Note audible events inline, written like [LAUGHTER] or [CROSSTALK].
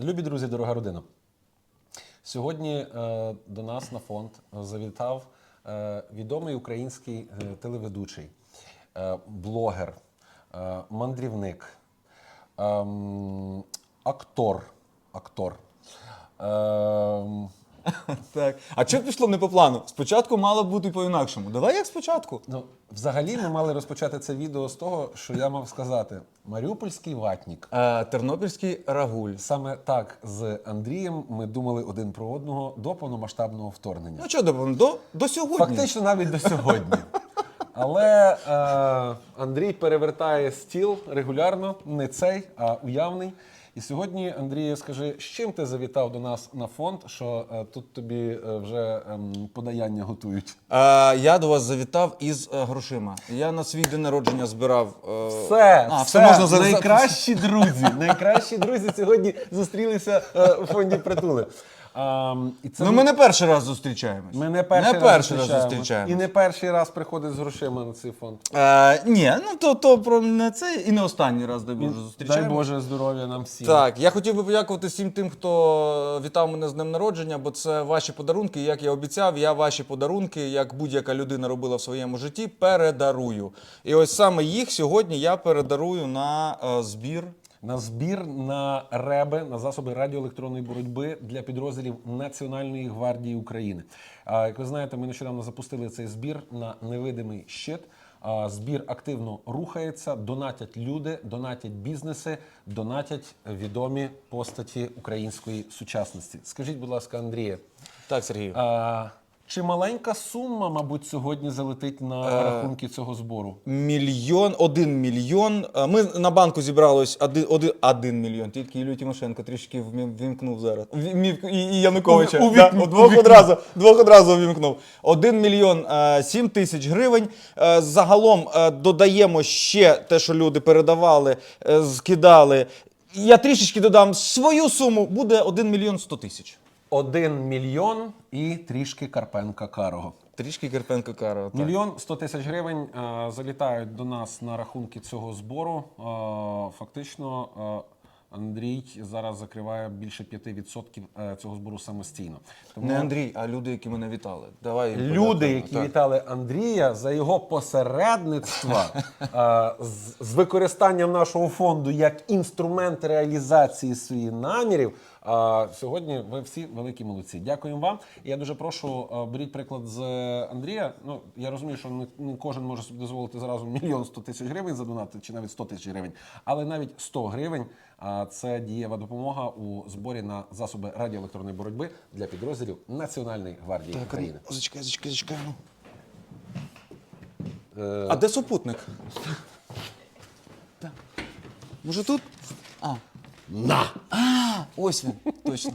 Любі друзі, дорога родина. Сьогодні е, до нас на фонд завітав е, відомий український е, телеведучий, е, блогер, е, мандрівник, е, актор. актор. Ем, [LAUGHS] Так. А що пішло не по плану? Спочатку мало бути по-інакшому. Давай як спочатку. ну, взагалі, ми мали розпочати це відео з того, що я мав сказати: Маріупольський ватнік. Е, Тернопільський рагуль. Саме так з Андрієм ми думали один про одного до повномасштабного вторгнення. Ну що, до, до, до сьогодні. Фактично навіть до сьогодні. Але е, Андрій перевертає стіл регулярно, не цей, а уявний. І сьогодні, Андрію, скажи, з чим ти завітав до нас на фонд, що е, тут тобі е, вже ем, подаяння готують? Е, я до вас завітав із е, грошима. Я на свій день народження збирав. е, Все, а, все, можна зараз- найкращі друзі. Найкращі друзі сьогодні зустрілися е, у фонді притули. А, і це Ну, ми не перший раз зустрічаємось. ми не перший, не раз, перший раз зустрічаємось. І не перший раз приходить з грошима на цей фонд. Е, ні, ну то, то про не це і не останній раз, дай Боже, Дай. Боже здоров'я нам всім. Так, я хотів би подякувати всім тим, хто вітав мене з днем народження, бо це ваші подарунки. Як я обіцяв, я ваші подарунки, як будь-яка людина робила в своєму житті, передарую. І ось саме їх сьогодні я передарую на е, збір. На збір на реби на засоби радіоелектронної боротьби для підрозділів Національної гвардії України. Як ви знаєте, ми нещодавно запустили цей збір на невидимий щит. Збір активно рухається, донатять люди, донатять бізнеси, донатять відомі постаті української сучасності. Скажіть, будь ласка, Андрія, Так, Сергій. Чи маленька сума, мабуть, сьогодні залетить на рахунки цього збору? Мільйон, один мільйон. Е, Ми на банку зібралось один, один, один мільйон. Тільки Ілю Тимошенко трішки ввімкнув зараз. Вмів- І, і Януковича. Уві- Да, двох одразу, двох одразу ввімкнув. Один мільйон е, сім тисяч гривень. Е, Загалом е, додаємо ще те, що люди передавали, е, скидали. Я трішечки додам свою суму, буде 1 мільйон 100 тисяч. Один мільйон і трішки Карпенка Карого. Трішки Карпенко Карова. так. Мільйон сто тисяч гривень е, залітають до нас на рахунки цього збору. Е, фактично, е, Андрій зараз закриває більше 5% е, цього збору самостійно. Тому Не Андрій, а люди, які мене вітали. Давай їм люди, подякуємо. які Так. вітали Андрія за його посередництво [LAUGHS] е, з, з використанням нашого фонду як інструмент реалізації своїх намірів. Е, Сьогодні ви всі великі молодці. Дякуємо вам. Я дуже прошу е, беріть приклад з Андрія. Ну я розумію, що не, кожен може собі дозволити зразу мільйон сто тисяч гривень задонати, чи навіть 100 тисяч гривень, але навіть 100 гривень. а це дієва допомога у зборі на засоби радіоелектронної боротьби для підрозділів Національної гвардії України. Зачекай, зачекай, зачекай. ну. Е, А де супутник? [LAUGHS] Може тут? А. На! А, ось він, точно.